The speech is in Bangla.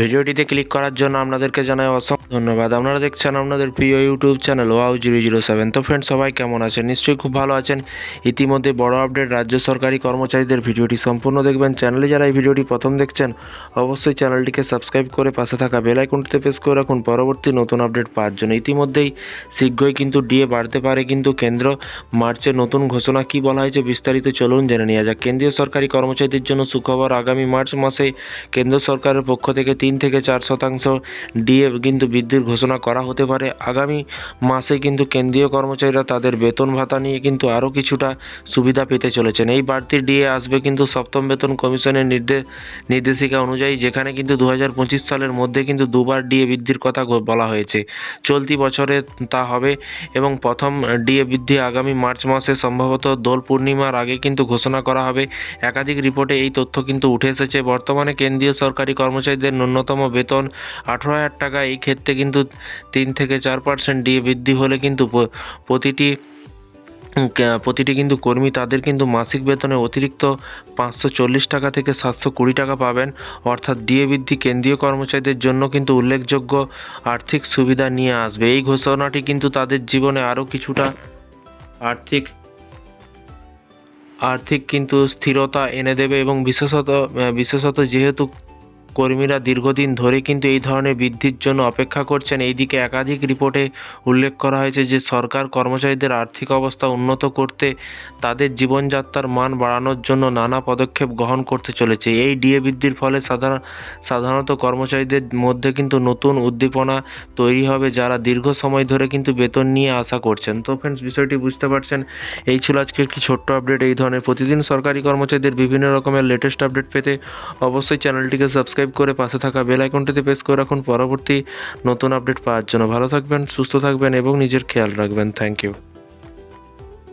ভিডিওটিতে ক্লিক করার জন্য আপনাদেরকে জানাই অসংখ্য ধন্যবাদ। আপনারা দেখছেন আপনাদের প্রিয় YouTube channel Wow zero zero seven. তো ফ্রেন্ড সবাই কেমন আছেন? নিশ্চয়ই খুব ভালো আছেন। ইতিমধ্যে বড় আপডেট রাজ্য সরকারি কর্মচারীদের ভিডিওটি সম্পূর্ণ দেখবেন। চ্যানেলে যারা এই ভিডিওটি প্রথম দেখছেন, অবশ্যই চ্যানেলটিকে সাবস্ক্রাইব করে পাশে থাকা বেল আইকনটিতে প্রেস করে রাখুন পরবর্তী নতুন আপডেট পাওয়ার জন্য। ইতিমধ্যেই শীঘ্রই কিন্তু ডিএ বাড়তে পারে কিন্তু কেন্দ্র। মার্চে নতুন ঘোষণা কি বলা হয়েছে বিস্তারিত চলুন জেনে নেওয়া যাক। কেন্দ্রীয় সরকারি কর্মচারীদের জন্য সুখবর, আগামী মার্চ মাসে কেন্দ্র সরকারের পক্ষ থেকে তিন থেকে চার শতাংশ ডিএ কিন্তু বৃদ্ধির ঘোষণা করা হতে পারে। আগামী মাসে কিন্তু কেন্দ্রীয় কর্মচারীরা তাদের বেতন ভাতা নিয়ে কিন্তু আরও কিছুটা সুবিধা পেতে চলেছেন। এই বাড়তি ডিএ আসবে কিন্তু সপ্তম বেতন কমিশনের নির্দেশ নির্দেশিকা অনুযায়ী যেখানে কিন্তু দু হাজার পঁচিশ সালের মধ্যে কিন্তু দুবার ডিএ বৃদ্ধির কথা বলা হয়েছে। চলতি বছরে তা হবে এবং প্রথম ডিএ বৃদ্ধি আগামী মার্চ মাসে সম্ভবত দোল পূর্ণিমার আগে কিন্তু ঘোষণা করা হবে। একাধিক রিপোর্টে এই তথ্য কিন্তু উঠে এসেছে। বর্তমানে কেন্দ্রীয় সরকারি কর্মচারীদের ন্যূনতম বেতন আঠেরো হাজার টাকা। এই ক্ষেত্রে কিন্তু তিন থেকে চার পার্সেন্ট ডিএ বৃদ্ধি হলে কিন্তু প্রতিটি প্রতিটি কিন্তু কর্মী তাদের কিন্তু মাসিক বেতনে অতিরিক্ত পাঁচশো চল্লিশ টাকা থেকে সাতশো কুড়ি টাকা পাবেন। অর্থাৎ ডিএ বৃদ্ধি কেন্দ্রীয় কর্মচারীদের জন্য কিন্তু উল্লেখযোগ্য আর্থিক সুবিধা নিয়ে আসবে। এই ঘোষণাটি কিন্তু তাদের জীবনে আরও কিছুটা আর্থিক আর্থিক কিন্তু স্থিরতা এনে দেবে এবং বিশেষত বিশেষত যেহেতু কর্মীরা দীর্ঘদিন ধরে কিন্তু এই ধরনের বৃদ্ধির জন্য অপেক্ষা করছেন। এইদিকে একাধিক রিপোর্টে উল্লেখ করা হয়েছে যে, সরকার কর্মচারীদের আর্থিক অবস্থা উন্নত করতে তাদের জীবনযাত্রার মান বাড়ানোর জন্য নানা পদক্ষেপ গ্রহণ করতে চলেছে। এই ডিএ বৃদ্ধির ফলে সাধারণ, সাধারণত কর্মচারীদের মধ্যে কিন্তু নতুন উদ্দীপনা তৈরি হবে যারা দীর্ঘ সময় ধরে কিন্তু বেতন নিয়ে আশা করছেন। তো ফ্রেন্ডস বিষয়টি বুঝতে পারছেন। এই ছিল আজকে একটি ছোট্ট আপডেট এই ধরনের প্রতিদিন সরকারি কর্মচারীদের বিভিন্ন রকমের লেটেস্ট আপডেট পেতে অবশ্যই চ্যানেলটিকে সাবস্ক্রাইব করে পাশে থাকা বেল আইকনটিতে প্রেস করে রাখুন। পরবর্তী নতুন আপডেট পাওয়ার জন্য ভালো থাকবেন, সুস্থ থাকবেন এবং নিজের খেয়াল রাখবেন। Thank you.